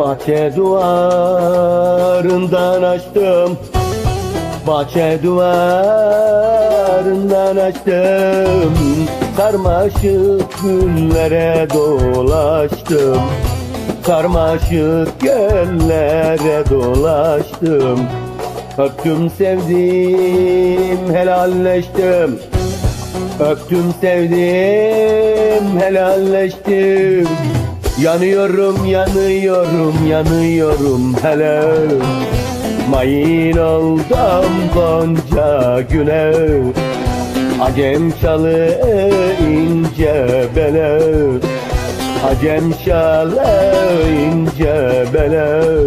Bahçe duvarından açtım. Bahçe duvarından açtım. Sarmaşık güllere dolaştım. Sarmaşık göllere dolaştım. Öptüm sevdim helalleştim. Öptüm sevdim helalleştim Yanıyorum yanıyorum yanıyorum. Hele Mayın oldum gonca güne. Acem şalı ince bele. Acem şalı ince bele